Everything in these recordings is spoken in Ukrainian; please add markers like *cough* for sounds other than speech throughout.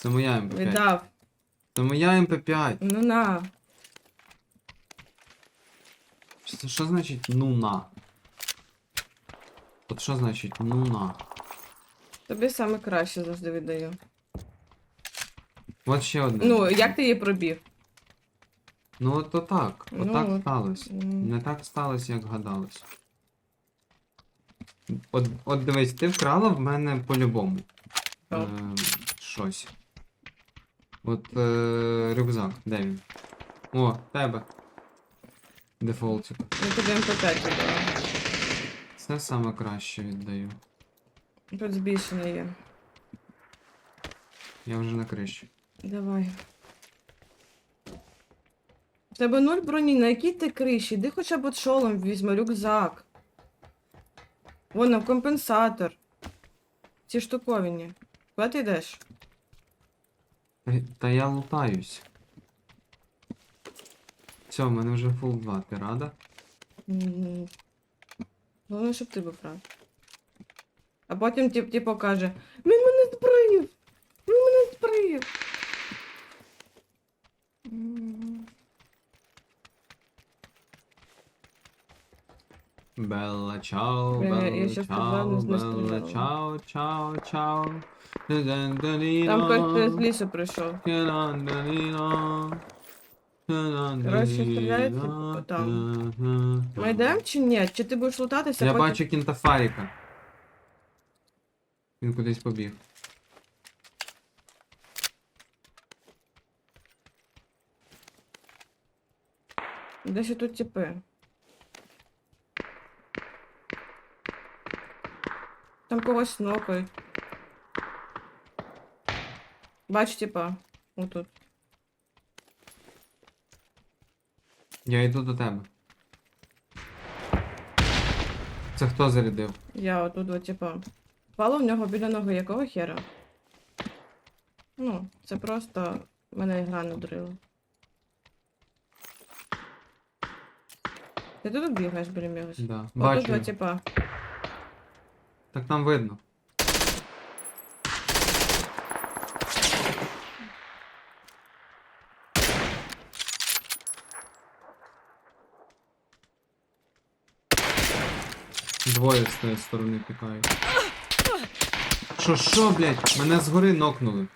Це моя МП5. Віддав. Це моя МП5. Ну на. Що, що значить ну на? От що значить ну на? Тобі саме краще завжди віддаю. От ще одне. Ну, як ти її пробіг? Ну от то так. Ну, Отак от. сталося. М. Не так сталося, як гадалось. От, от дивись, ти вкрала в мене по-любому. Так. Е, щось. От е, рюкзак, де він? О, тебе. Дефолтик. Я тобі МП5 віддала. Це саме краще віддаю. Тут збільшення є. Я вже на криші. Давай. В тебе нуль броні, на якій ти криші? Іди хоча б от шолом візьми, рюкзак. Вон компенсатор. Ці штуковині. Куди ти йдеш? Та, я лутаюсь. Все, в мене вже фул 2, ти рада? М. Головне, щоб ти був рад. А потім тип, типу каже: Він мене збрив! Він мене збрив! Белла чао, белла щас чао, не белла стріляла. чао, чао, чао. Там хтось з лісу прийшов. Коротше, стріляють там. Ми йдемо чи ні? Чи ти будеш лутатися? Я потім- бачу кінтафаріка. Він кудись побіг. Де ще тут тіпи? Там когось нокають. Бачу типа. Отут. Я йду до тебе. Це хто зарядив? Я отут от типа. Впало в нього біля ноги якого хера? Ну, це просто мене ігра надрила. Ти тут бігаєш біля мігось? Да. Отут Бачу. типа. Так там видно. Двоє з тієї сторони пікають. Що, що, блядь? Мене згори нокнули.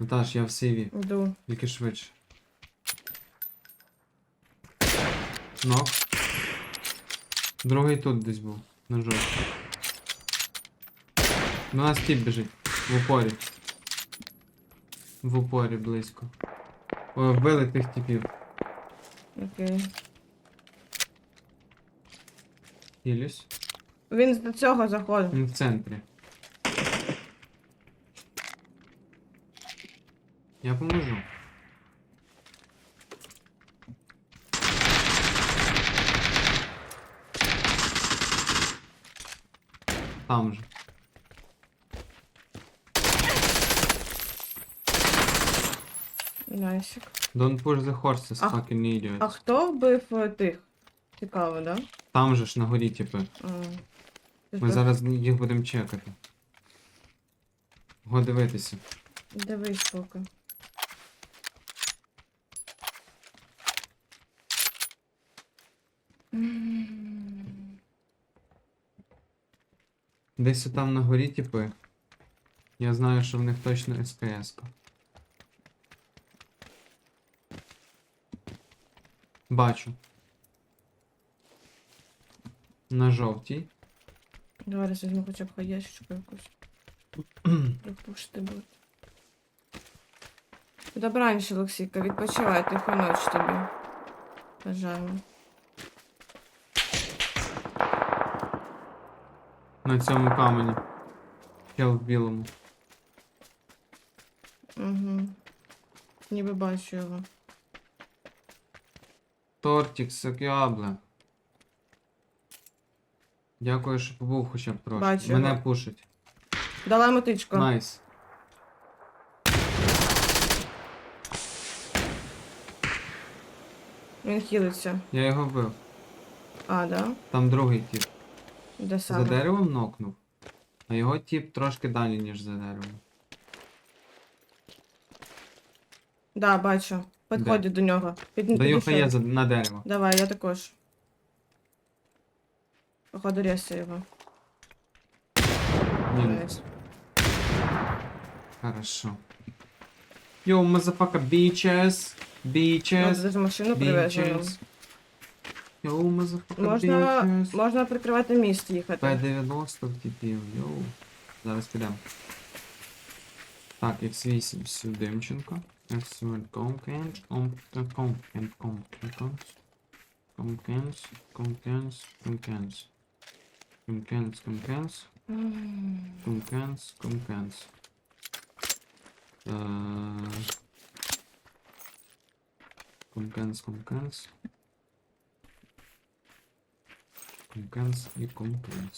Наташ, я в сейві. Йду. Тільки швидше. Нок. Другий тут десь був. На жовтій. До нас тіп біжить. В упорі. В упорі близько. О, вбили тих типів. Окей. Хілюсь. Він з цього заходить. Він в центрі. Я поможу. Там же. Найсик. Don't push the horses, А- fucking idiot. А хто вбив е, тих? Цікаво, да? Там же ж на горі, типи. А. Ми зараз їх будемо чекати. Го дивитися. Дивись поки. М. Десь там на горі, типи. Я знаю, що в них точно СКС. -ка. Бачу. На жовтій. Давай зараз візьму хоча б хаєшечку якусь. *clears throat* Припушити буде. Добраніч, Олексійка, відпочивай, тихо ноч тобі. Бажаємо. На цьому камені. Чел в білому. Угу. Ніби бачу його. Тортик, сокябле. Дякую, що побув хоча б трошки. Бачу Мене пушить. Дала мотичку. Найс. Він хілиться. Я його вбив. А, да? Там другий тип. Де За деревом нокнув. А його тип трошки далі, ніж за деревом. Да, бачу. Підходять до нього. Під, Даю підійшов. хає за- на дерево. Давай, я також. Походу рєсу його. Найс. Хорошо. Йоу, мазафака, bitches. Bitches. Даже машину привезли. Йоу, мазафака, Можна, bitches. можна прикривати міст їхати. П-90 втіпів, йоу. Зараз підемо. Так, X8 Сюдимченко. X7 Комкенч, Комкенч, Комкенч, Комкенч, Комкенч, Комкенч, Комкенч. Комкенч, Комкенч, М. Комкенч, Комкенч.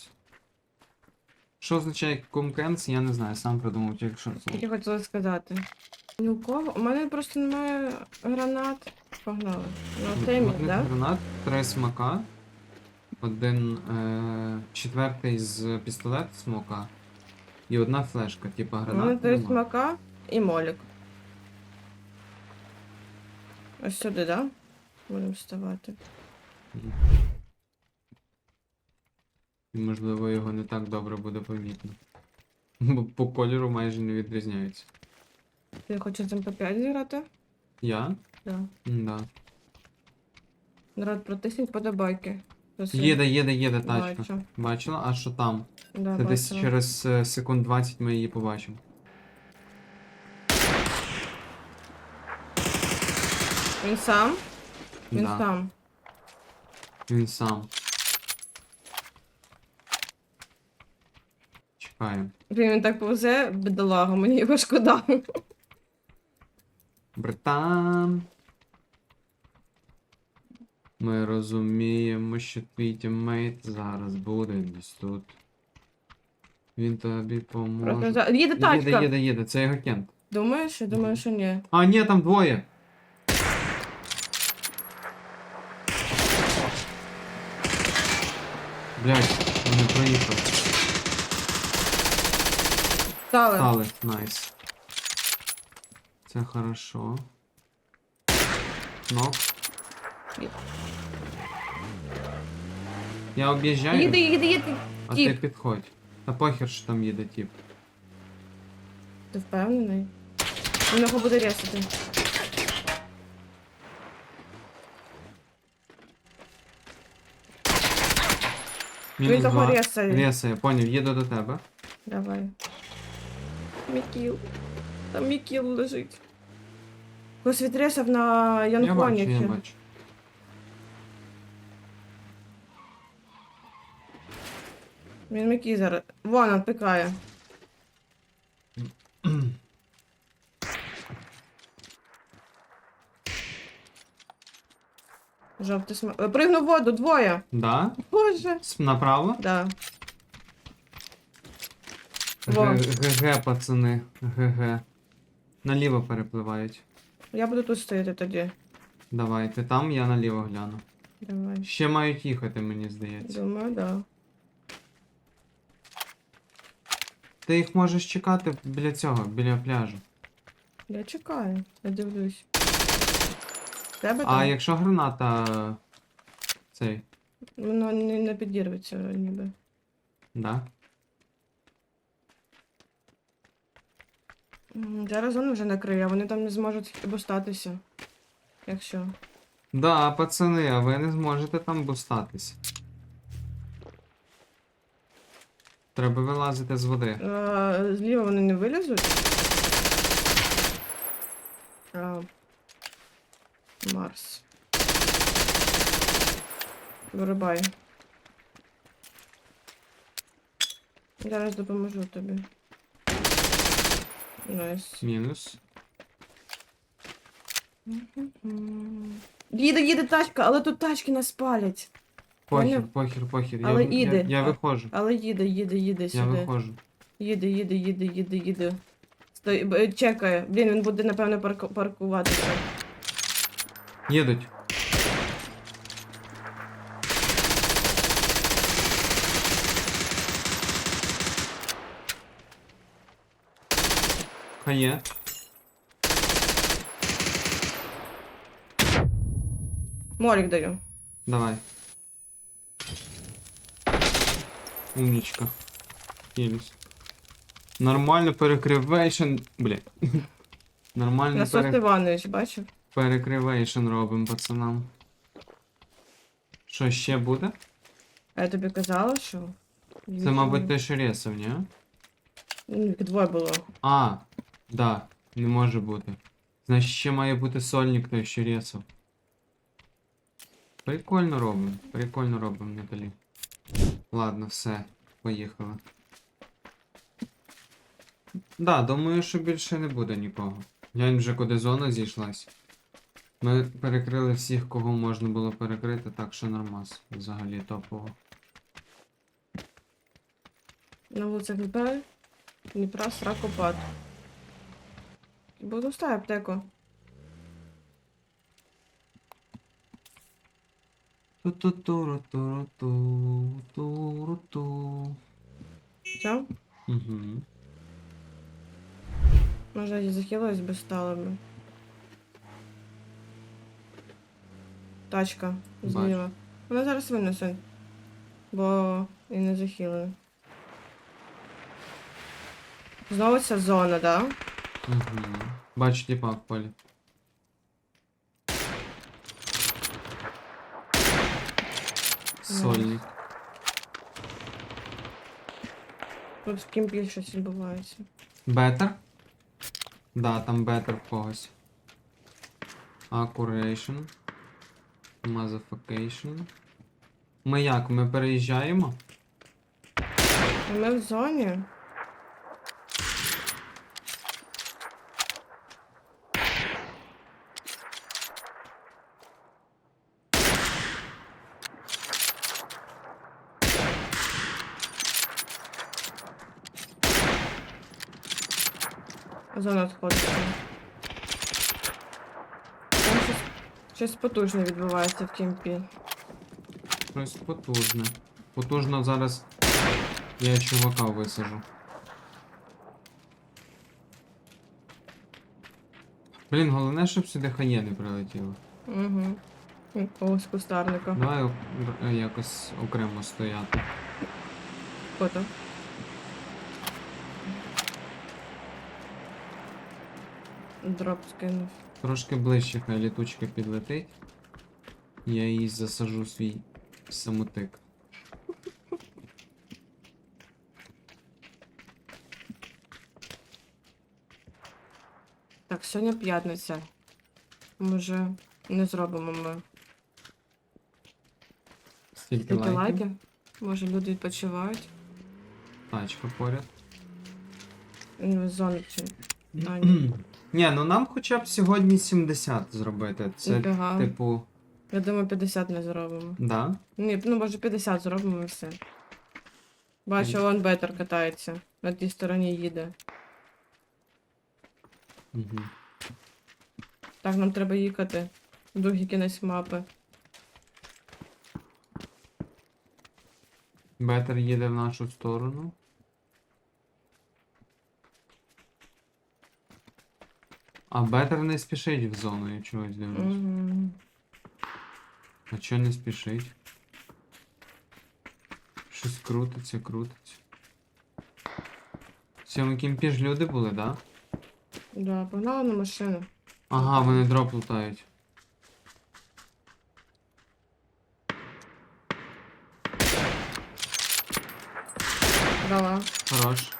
Е, Що означає Комкенс, я не знаю, сам придумав тільки що це. Тільки хотіла сказати. Ні у кого? У мене просто немає гранат. Погнали. Ну, темі, Одних да? гранат, три смака, один е, четвертий з пістолет смока і одна флешка, типа У мене три нема. смака і молік. Ось сюди, да? Будемо вставати. І, можливо, його не так добре буде помітно. Бо по кольору майже не відрізняється. Ти хочеш з МП5 зіграти? Я? Да. Да. Народ, протисніть подобайки. Їде, їде, їде тачка. Бачу. Бачила? А що там? Да, Це десь бачила. через е, секунд 20 ми її побачимо. Він сам? Він да. сам. Він сам. Чекаємо. Блін, він так повзе, бідолага, мені його шкода. Братан. Ми розуміємо, що твій тіммейт зараз буде десь тут. Він тобі Просто поможе. за... Їде тачка. Їде, їде, їде, це його кент. Думаєш? Я думаю, що ні. А, ні, там двоє. Блять, не проїхав. Стали. Стали, найс. Це хорошо. Є. Я об'їжджаю, Їде, їде, їде. а ти тіп. підходь. Та похер, що там їде тіп. Ти впевнений? Він його буде ресити. Він Мінус того два. ресає. Ресає, поняв, їду до тебе. Давай. Мікіл. Там Мікіл лежить. Хтось відресав на Я бачу, Янконіки. я бачу. Він Мікій зараз. Вон, він пикає. Жовтий см... Е, Пригнув в воду, двоє. Да? Боже. С- Направо? Да. Во. ГГ, пацани. ГГ. Наліво перепливають. Я буду тут стояти тоді. Давайте, там я наліво гляну. Давай. Ще мають їхати, мені здається. Думаю, да. Ти їх можеш чекати біля цього, біля пляжу. Я чекаю. Я дивлюсь. Тебе А там? якщо граната. Цей, Воно не, не підірветься ніби. да? Зараз зону вже накриє, а вони там не зможуть бустатися. Якщо. Да, пацани, а ви не зможете там бустатись. Треба вилазити з води. А, зліва вони не вилізуть. А, Марс. Вирубай. Зараз допоможу тобі. Найс. Мінус. Їде, їде тачка, але тут тачки нас палять. Похер, Поняв? похер, похер. Але я, іде. Я, я виходжу. Але їде, їде, їде Я сюди. виходжу. Їде, їде, їде, їде, їде. Стой, б- чекає. Блін, він буде, напевно, парку- паркуватися. Їдуть. Хає. Морік даю. Давай. Умничка. Єлюсь. Нормально перекривейшн. Бля. *laughs* Нормально Насос пере... Іванович, бачив? перекривейшн робимо пацанам. Що ще буде? А я тобі казала, що. Це, мабуть, те, що ресов, ні? Ну, їх двоє було. А, да, не може бути. Значить, ще має бути сольник той, що ресов. Прикольно робимо, прикольно робимо, Наталі. Ладно, все, поїхали. Да, думаю, що більше не буде нікого. Глянь вже куди зона зійшлась. Ми перекрили всіх, кого можна було перекрити, так що нормас. Взагалі топово. На вулицях Дніпра, Дніпра Сракопад. Буду ставити аптеку. Ту-ту-туру-туру-ту-туру-ту. Все? Угу. Може, я захилилась би стало би. Тачка зліва. Вона зараз винесе. Бо і не захилена. Знову ця зона, да? Угу. Бачу типа в полі. Сольник. Тут в кімпі щось відбувається. Бетер? Да, там бетер в когось. Accuration. Motherfuckation. Ми як? Ми переїжджаємо? Ми в зоні. Зона відходиться. Там щось, щось потужне відбувається в кімпі. Щось потужне. Потужно зараз я чувака висажу. Блін, головне, щоб сюди хає не прилетіло. Угу. Якогось кустарника. Давай якось окремо стояти. Фото. Дроп скинув. Трошки ближче хай літучка підлетить. Я їй засажу свій самотик. Так, сьогодні п'ятниця. Може, не зробимо ми Стільки тільки лайків. Може, люди відпочивають. Тачка поряд. Ну. А, *clears throat* ні. Ну нам хоча б сьогодні 70 зробити. Це Ніфіга. типу. Я думаю, 50 не зробимо. Да? Ні, ну може 50 зробимо і все. Бачу, он бетер катається. На тій стороні їде. Угу. Так, нам треба їхати. в Другий кінець мапи. Бетер їде в нашу сторону. А Бетер не спішить в зону, я чогось дивлюсь. Угу. А чого не спішить? Щось крутиться, крутиться. В цьому кімпі ж люди були, да? Да, погнали на машину. Ага, вони дроп лутають. Дала. Хорош.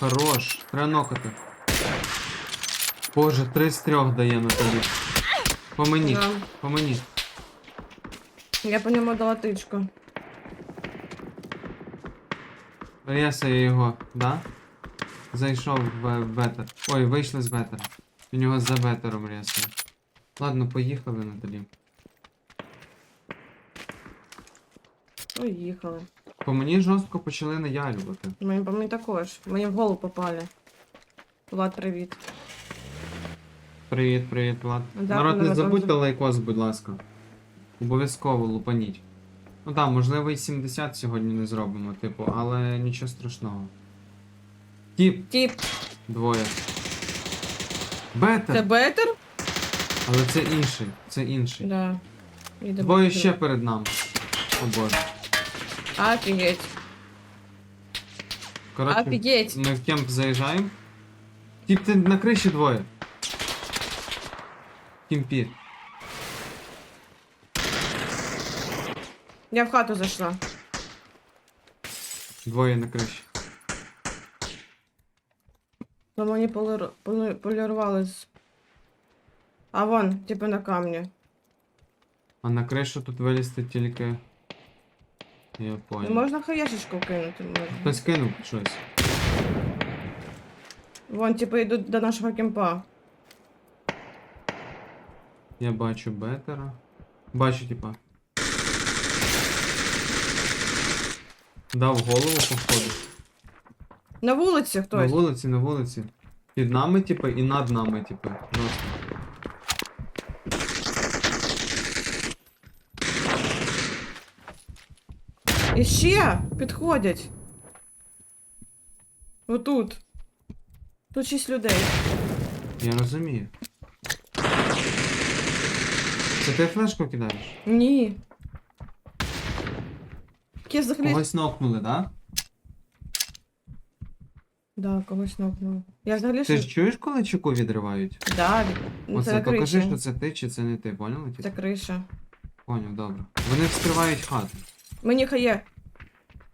Хорош. Треба нокати. Боже, три з трьох дає на тобі. По мені, Да. по мені. Я по ньому дала тичку. Ресає його, да? Зайшов в в бетер. Ой, вийшли з бетера. У нього за бетером ресає. Ладно, поїхали Наталі. Поїхали. По мені жорстко почали наялювати. Мені, по мені також. Мені в голову попали. Влад, привіт. Привіт, привіт, Влад. Дякую, Народ, не забудьте за- лайкос, будь ласка. Обов'язково лупаніть. Ну так, можливо, і 70 сьогодні не зробимо, типу, але нічого страшного. Тіп, Тіп, двоє. Бетер! це бетер? Але це інший, це інший. Да. Їде Двоє ще перед нами. О боже. Офігеть. Коротше, Офігеть. ми в кемп заїжджаємо. Тіп, ти на криші двоє. Кімпі. Я в хату зайшла. Двоє на криші. Бо мені полір... полі- полірували з. А вон, типу на камні. А на кришу тут вилізти тільки. Я Ну, понял. можна хаєшечку кинути, можна. Хтось кинув щось. Вон, типу, йдуть до нашого кемпа. Я бачу бетера. Бачу, типа. Дав голову, походу. На вулиці хтось. На вулиці, на вулиці. Під нами, типа, і над нами, типа. Жорстко. І ще підходять. Отут. Тут шість людей. Я розумію. Це ти флешку кидаєш? Ні. Які взагалі. Когось нокнули, да? Да, когось нокнуло. Я взагалі Ти ж чуєш, коли чеку відривають? Да, ну, Оце це покажи, криша. що це ти чи це не ти, поняла? Це Типу? криша. Поняв, добре. Вони вскривають хату. Мені хає.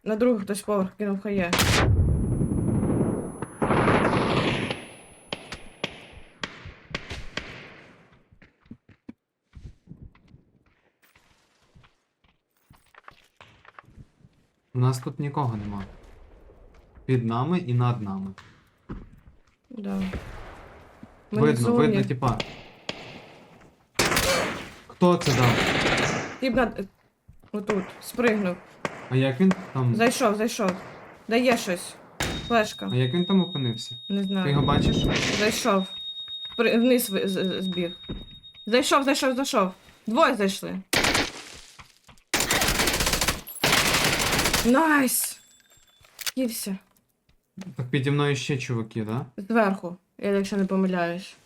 На другий хтось поверх кинув хає. У нас тут нікого нема. Під нами і над нами. Да. Ми видно, в зоні. видно, типа. Хто це дав? Тіп на... Отут, спригнув. А як він там. Зайшов, зайшов. Дає щось. Флешка. А як він там опинився? Не Ти його знаю. бачиш? Зайшов. При... Вниз ви- з- з- збіг. Зайшов, зайшов, зайшов. Двоє зайшли. Найс! Ківся. Так піді мною ще чуваки, да? Зверху, я якщо не помиляюсь.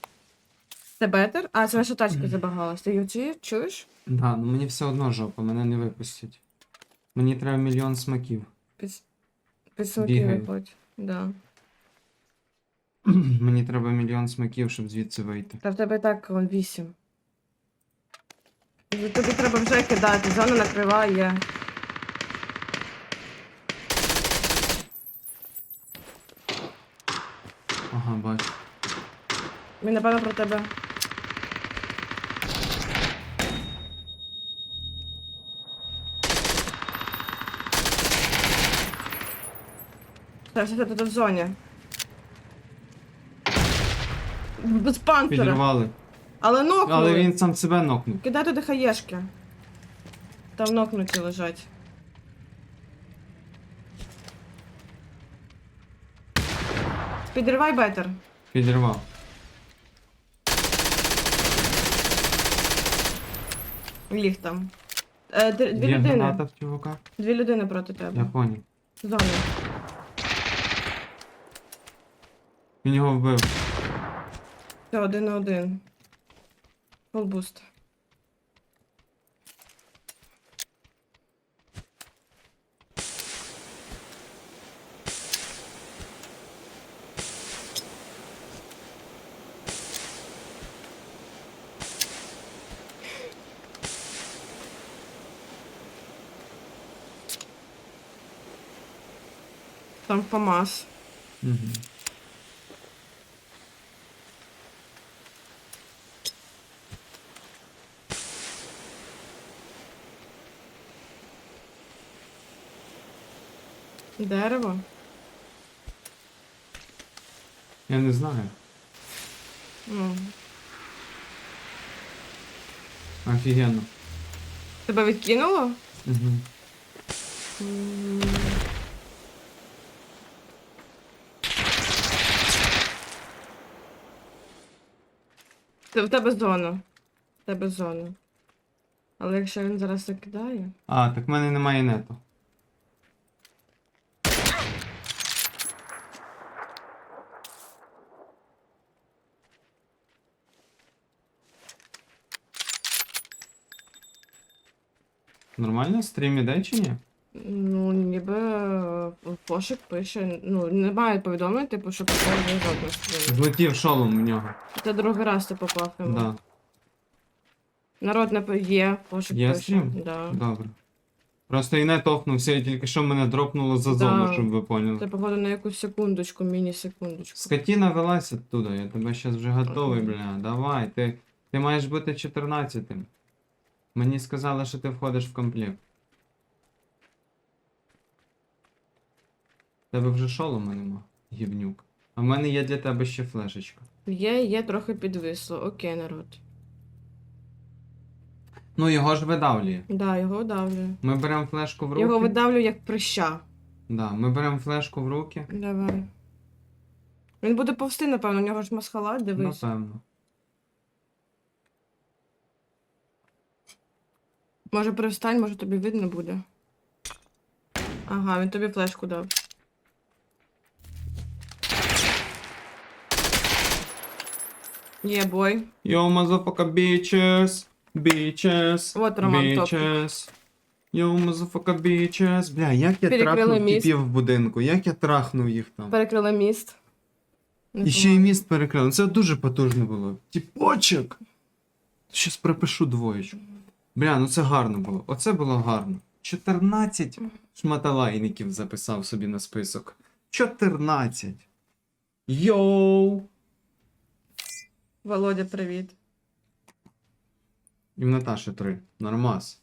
Це бетер? А, це наша тачка забагалась. Ти чує- чуєш? Да, ну мені все одно жопа, мене не випустять. Мені треба мільйон смаків. Під, під смоки виходь. Да. *clears throat* мені треба мільйон смаків, щоб звідси вийти. Та в тебе і так вон вісім. Тобі треба вже кидати, зона накриває. Ага, бачу. Він напевно про тебе. Все, все, все, тут в зоні. Без панцира. Підірвали. Але нокнули. Але він сам себе нокнув. Кидай туди хаєшки. Там нокнуті лежать. Підривай бетер. Підірвав. Ліг там. Е, дві дві Є людини. граната в чувака. Дві людини проти тебе. Я поняв. Зоні. Він його вбив. Все, один на один. Фолбуст. Там ФАМАС. Угу. Дерево. Я не знаю. Ну. Офігенно. Тебе відкинуло? Угу. М. Це в тебе зона. В тебе зона. Але якщо він зараз закидає. А, так в мене немає нету. Нормально стрім іде чи ні? Ну, ніби е, пошук пише. Ну, немає повідомлень, типу, що попав зв'язок на. Злетів шолом в нього. Це другий раз ти попав йому. Да. Народ не є, пошук Є пише. Да. Добре. Просто і не товкнувся, і тільки що мене дропнуло за Да. зону, щоб ви поняли. Це, походу, на якусь секундочку, міні-секундочку. Скотіна велась оттуда, я тебе зараз вже готовий, бля. Давай, ти, ти маєш бути 14-тим. Мені сказали, що ти входиш в комплект. Тебе вже шолома нема, гівнюк. А в мене є для тебе ще флешечка. Є, є, трохи підвисло. Окей, народ. Ну його ж видавлює. Да, його давлю. Ми беремо флешку в руки. Його видавлю як прища. Да, ми беремо флешку в руки. Давай. Він буде повсти, напевно, у нього ж масхалат, дивись. Напевно. Може привстань, може тобі видно буде. Ага, він тобі флешку дав. Є бой. Yo, motherfucker, bitches. Bitches. Вот Роман. Bitches. Yo, motherfucker, bitches. Бля, як я Перекрили трахнув міст. типів в будинку, як я трахнув їх там. Перекрили міст. І ще й міст перекрили. Це дуже потужно було. Тіпочок. Щас припишу двоєчку. Бля, ну це гарно було. Оце було гарно. 14 шматалайників записав собі на список. 14. Йоу! Володя, привіт. І в Наташі три. Нормас.